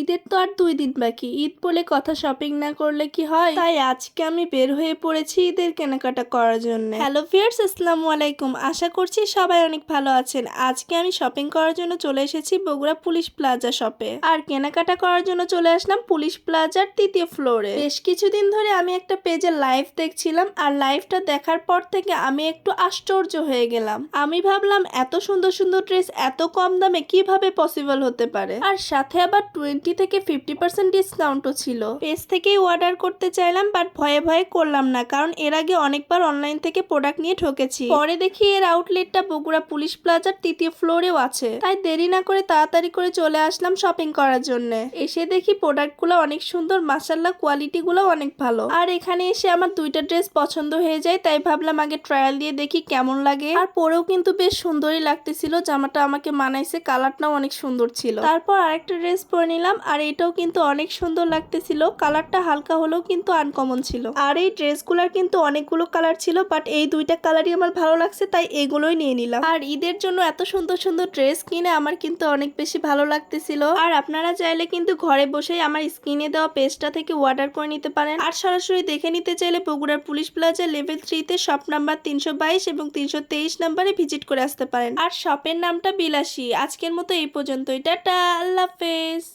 ঈদের তো আর দুই দিন বাকি। ঈদ বলে কথা শপিং না করলে কি হয়? তাই আজকে আমি বের হয়ে পড়েছি ঈদের কেনাকাটা করার জন্য। হ্যালো ভিয়ার্স আসসালামু আলাইকুম। আশা করছি সবাই অনেক ভালো আছেন। আজকে আমি শপিং করার জন্য চলে এসেছি বগুড়া পুলিশ প্লাজা শপে আর কেনাকাটা করার জন্য চলে আসলাম পুলিশ প্লাজার তৃতীয় ফ্লোরে বেশ কিছুদিন ধরে আমি একটা পেজে লাইভ দেখছিলাম আর লাইভটা দেখার পর থেকে আমি একটু আশ্চর্য হয়ে গেলাম। আমি ভাবলাম, এত সুন্দর সুন্দর ড্রেস এত কম দামে কীভাবে পসিবল হতে পারে? আর সাথে আবার টোয়েন্টি থেকে ফিফটি পার্সেন্ট ডিসকাউন্টও ছিল। পেজ থেকেই অর্ডার করতে চাইলাম বাট ভয়ে ভয়ে করলাম না, কারণ এর আগে অনেকবার অনলাইন থেকে প্রোডাক্ট নিয়ে ঠকেছি। পরে দেখি এর আউটলেটটা বগুড়া পুলিশ প্লাজার তৃতীয় ফ্লোরেও আছে। তাই দেরি না করে তাড়াতাড়ি করে চলে আসলাম শপিং করার জন্য। এসে দেখি প্রোডাক্টগুলো অনেক সুন্দর মাসাল্লাহ কোয়ালিটি গুলো অনেক ভালো। আর এখানে এসে আমার দুইটা ড্রেস পছন্দ হয়ে যায়, তাই ভাবলাম আগে ট্রায়াল দিয়ে দেখি কেমন লাগে। আর পরেও কিন্তু বেশ সুন্দরই লাগতেছিল, জামাটা আমাকে মানাইছে কালারটাও অনেক সুন্দর ছিল। তারপর আরেকটা ড্রেস পরে নিলাম আর এটাও কিন্তু অনেক সুন্দর লাগতেছিল। কালারটা হালকা হলেও কিন্তু আনকমন ছিল। আর এই ড্রেসগুলোর কিন্তু অনেকগুলো কালার ছিল বাট এই দুইটা কালারই আমার ভালো লাগছে, তাই এগুলোই নিয়ে নিলাম। আর ঈদের জন্য এত সুন্দর সুন্দর ড্রেস কিনে আমার কিন্তু অনেক বেশি ভালো লাগতেছিল। আর আপনারা চাইলে কিন্তু ঘরে বসেই আমার স্ক্রিনে দেওয়া পেজটা থেকে অর্ডার করে নিতে পারেন। আর সরাসরি দেখে নিতে চাইলে বগুড়ার পুলিশ প্লাজা লেভেল থ্রিতে শপ নাম্বার তিনশো বাইশ এবং তিনশো তেইশ নাম্বারে ভিজিট করে আসতে পারেন। আর শপের নামটা বিলাসী। আজকের মতো এই পর্যন্তই। টাটা, আল্লাহ হাফেজ।